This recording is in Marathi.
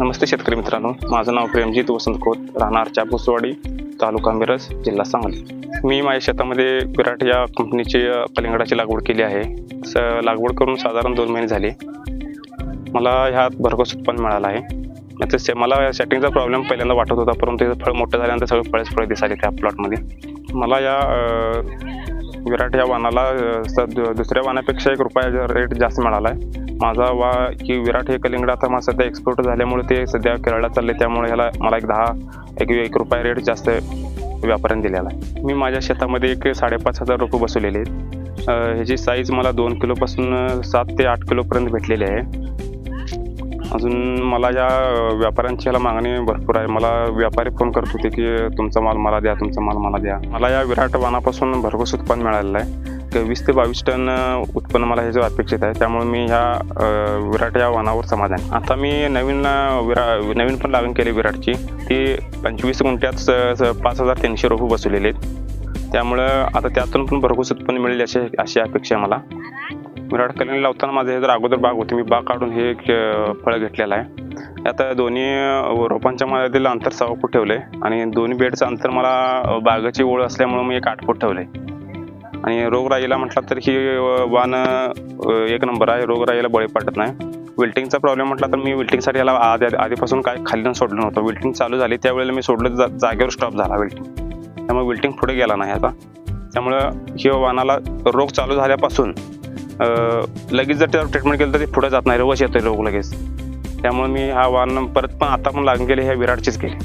नमस्ते शेतकरी मित्रांनो. माझं नाव प्रेमजित वसंत खोत राहणार भुसवाडी तालुका मिरज जिल्हा सांगली. मी माझ्या शेतामध्ये विराट या कंपनीची पलिंगडाची कलिंगडाची लागवड केली आहे. स लागवड करून साधारण दोन महिने झाले. मला ह्यात भरघोस उत्पन्न मिळालं आहे. आता से मला सेटिंगचा प्रॉब्लेम पहिल्यांदा वाटत होता परंतु हे फळ मोठं झाल्यानंतर सगळं फळेच फळे दिसाले त्या प्लॉटमध्ये मला या विराट या वाहनाला स- दुसऱ्या वाहनापेक्षा एक रुपया रेट जास्त मिळाला आहे माझा वा की विराट हे कलिंगड आता मला सध्या एक्सपोर्ट झाल्यामुळे ते सध्या केरळला चालले त्यामुळे ह्याला मला एक दहा एक एक रुपया रेट जास्त व्यापाऱ्यांनी दिलेला आहे. मी माझ्या शेतामध्ये एक साडेपाच हजार रोपं बसवलेले आहेत. ह्याची साईज मला दोन किलोपासून सात ते आठ किलोपर्यंत भेटलेली आहे. अजून मला या व्यापाऱ्यांची ह्याला मागणी भरपूर आहे. मला व्यापारी फोन करत होते की तुमचा माल मला द्या तुमचा माल मला द्या. मला या विराट वानापासून भरघोस उत्पन्न मिळालेलं आहे. एक वीस ते बावीस टन उत्पन्न मला ह्याचं अपेक्षित आहे. त्यामुळे मी ह्या विराट या वाणावर समाधान आता मी नवीन विरा नवीन पण लागण केली विराटची. ती पंचवीस गुंठ्यात स- पाच हजार तीनशे रोपं बसवलेले आहेत. त्यामुळं आता त्यातून पण भरघोस उत्पन्न मिळेल अशी अशी अपेक्षा आहे मला. विराट कलिंग लावताना माझं हे जर अगोदर बाग होती मी बाग काढून हे एक, फळ घेतलेलं आहे. आता दोन्ही रोपांच्या मधील अंतर सहा फूट ठेवलं आहे आणि दोन्ही बेडचं अंतर मला बागाची बागेची ओळ असल्यामुळे मी एक आठ फूट ठेवलं आहे आणि रोगराईला म्हटलं तर ही वाण एक नंबर आहे. रोगराईला बळी पडत नाही. विल्टिंगचा प्रॉब्लेम म्हटला तर मी विल्टिंगसाठी याला आधी आधीपासून काय खाली सोडलं नव्हतं. विल्टिंग चालू झाली. त्यावेळेला मी सोडलं. जा जागेवर स्टॉप झाला विल्टिंग त्यामुळे विल्टिंग पुढे गेला नाही आता. त्यामुळं ही वाणाला रोग चालू झाल्यापासून लगेच जर त्यावर ट्रीटमेंट केलं तर ते पुढे जात नाही. रोगच येतो रोग लगेच. त्यामुळे मी हा वाण परत पण आता पण लागून गेले. ह्या विराटचीच केली.